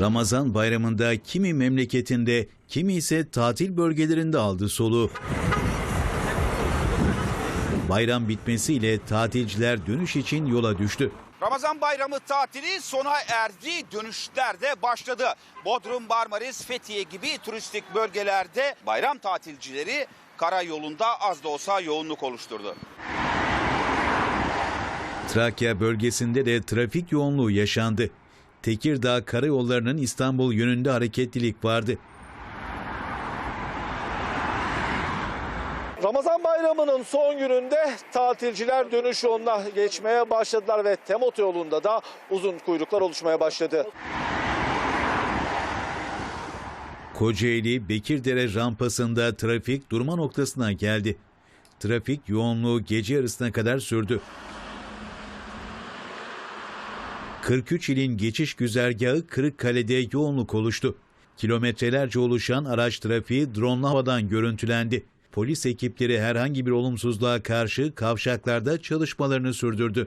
Ramazan bayramında kimi memleketinde, kimi ise tatil bölgelerinde aldı soluğu. Bayram bitmesiyle tatilciler dönüş için yola düştü. Ramazan bayramı tatili sona erdi, dönüşler de başladı. Bodrum, Marmaris, Fethiye gibi turistik bölgelerde bayram tatilcileri karayolunda az da olsa yoğunluk oluşturdu. Trakya bölgesinde de trafik yoğunluğu yaşandı. Tekirdağ karayollarının İstanbul yönünde hareketlilik vardı. Ramazan bayramının son gününde tatilciler dönüş yoluna geçmeye başladılar ve Tem otoyolunda da uzun kuyruklar oluşmaya başladı. Kocaeli Bekirdere rampasında trafik durma noktasına geldi. Trafik yoğunluğu gece yarısına kadar sürdü. 43 ilin geçiş güzergahı Kırıkkale'de yoğunluk oluştu. Kilometrelerce oluşan araç trafiği drone havadan görüntülendi. Polis ekipleri herhangi bir olumsuzluğa karşı kavşaklarda çalışmalarını sürdürdü.